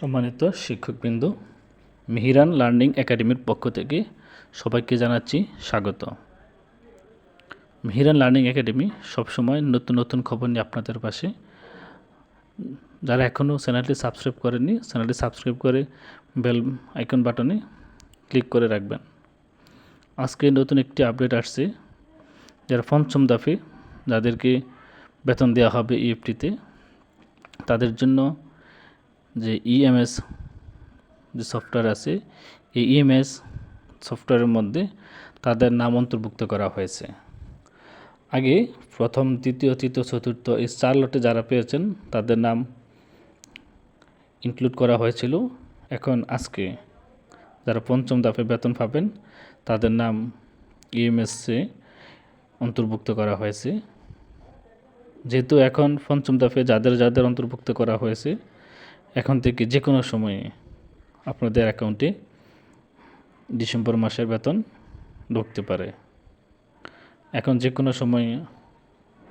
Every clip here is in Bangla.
সম্মানিত শিক্ষকবৃন্দ, মিহিরান লার্নিং একাডেমির পক্ষ থেকে সবাইকে জানাচ্ছি স্বাগত। মিহিরান লার্নিং একাডেমি সবসময় নতুন নতুন খবর নিয়ে আপনাদের পাশে। যারা এখনও চ্যানেলটি সাবস্ক্রাইব করেনি চ্যানেলটি সাবস্ক্রাইব করে বেল আইকন বাটনে ক্লিক করে রাখবেন। আজকে নতুন একটি আপডেট আসছে, যারা পঞ্চম দাফে যাদেরকে বেতন দেওয়া হবে ইএফটিতে তাদের জন্য যে ইএমএস যে সফটওয়্যার আছে, এই ইএমএস সফটওয়্যারের মধ্যে তাদের নাম অন্তর্ভুক্ত করা হয়েছে। আগে প্রথম তৃতীয় তৃতীয়, চতুর্থ এই চার লটে যারা পেয়েছেন, তাদের নাম ইনক্লুড করা হয়েছিল। এখন আজকে যারা পঞ্চম দফে বেতন পাবেন, তাদের নাম ইএমএসে অন্তর্ভুক্ত করা হয়েছে। যেহেতু এখন পঞ্চম দফে যাদের যাদের অন্তর্ভুক্ত করা হয়েছে এখন থেকে যে কোনো সময়ে আপনাদের অ্যাকাউন্টে ডিসেম্বর মাসের বেতন ঢুকতে পারে। এখন যে কোনো সময়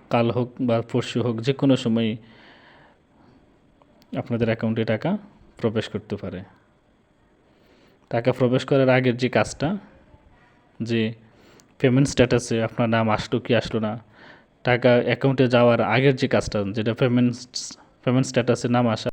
কাল হোক বা পরশু হোক যে কোনো সময় আপনাদের অ্যাকাউন্টে টাকা প্রবেশ করতে পারে। টাকা প্রবেশ করার আগের যে কাজটা, যে পেমেন্ট স্ট্যাটাসে আপনার নাম আসলো কি আসলো না, টাকা অ্যাকাউন্টে যাওয়ার আগের যে কাজটা, যেটা পেমেন্ট পেমেন্ট স্ট্যাটাসে নাম আসা